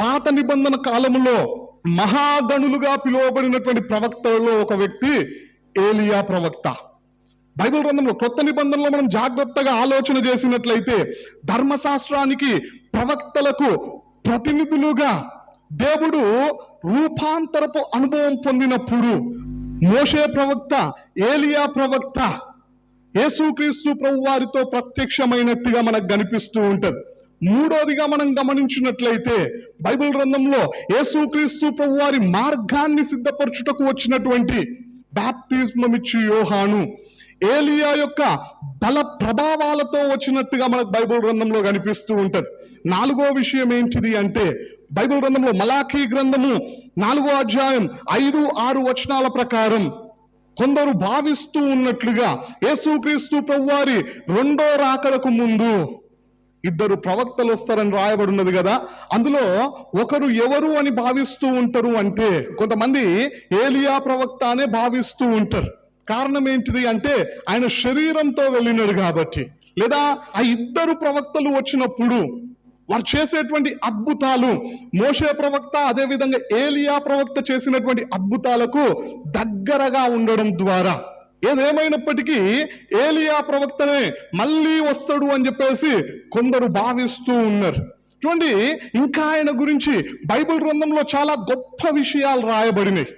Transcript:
పాత నిబంధన కాలంలో మహాగణులుగా పిలువబడినటువంటి ప్రవక్తలలో ఒక వ్యక్తి ఏలియా ప్రవక్త. బైబిల్ గ్రంథంలో కొత్త నిబంధనలో మనం జాగ్రత్తగా ఆలోచన చేసినట్లయితే ధర్మశాస్త్రానికి ప్రవక్తలకు ప్రతినిధులుగా దేవుడు రూపాంతరపు అనుభవం పొందినప్పుడు మోషే ప్రవక్త ఏలియా ప్రవక్త యేసుక్రీస్తు ప్రభు వారితో ప్రత్యక్షమైనట్టుగా మనకు కనిపిస్తూ ఉంటుంది. మూడోదిగా మనం గమనించినట్లయితే బైబిల్ గ్రంథంలో యేసుక్రీస్తు ప్రభు వారి మార్గాన్ని సిద్ధపరచుటకు వచ్చినటువంటి బ్యాప్తిజమిచ్చి యోహాను. ఏలియా యొక్క బల ప్రభావాలతో వచ్చినట్టుగా మనకు బైబిల్ గ్రంథంలో కనిపిస్తూ ఉంటుంది. నాలుగో విషయం ఏంటిది అంటే బైబిల్ గ్రంథంలో మలాఖీ గ్రంథము నాలుగో అధ్యాయం ఐదు ఆరు వచనాల ప్రకారం కొందరు భావిస్తూ ఉన్నట్లుగా యేసుక్రీస్తు ప్రభువారి రెండో రాకడకు ముందు ఇద్దరు ప్రవక్తలు వస్తారని రాయబడి ఉన్నది కదా. అందులో ఒకరు ఎవరు అని భావిస్తూ ఉంటారు అంటే కొంతమంది ఏలియా ప్రవక్త అనే భావిస్తూ ఉంటారు. కారణం ఏంటిది అంటే ఆయన శరీరంతో వెళ్ళినారు కాబట్టి. లేదా ఆ ఇద్దరు ప్రవక్తలు వచ్చినప్పుడు వారు చేసేటువంటి అద్భుతాలు మోషే ప్రవక్త అదే విధంగా ఏలియా ప్రవక్త చేసినటువంటి అద్భుతాలకు దగ్గరగా ఉండడం ద్వారా ఏదేమైనప్పటికీ ఏలియా ప్రవక్తనే మళ్ళీ వస్తాడు అని చెప్పేసి కొందరు భావిస్తూ ఉన్నారు. చూడండి ఇంకా ఆయన గురించి బైబిల్ గ్రంథంలో చాలా గొప్ప విషయాలు రాయబడినాయి.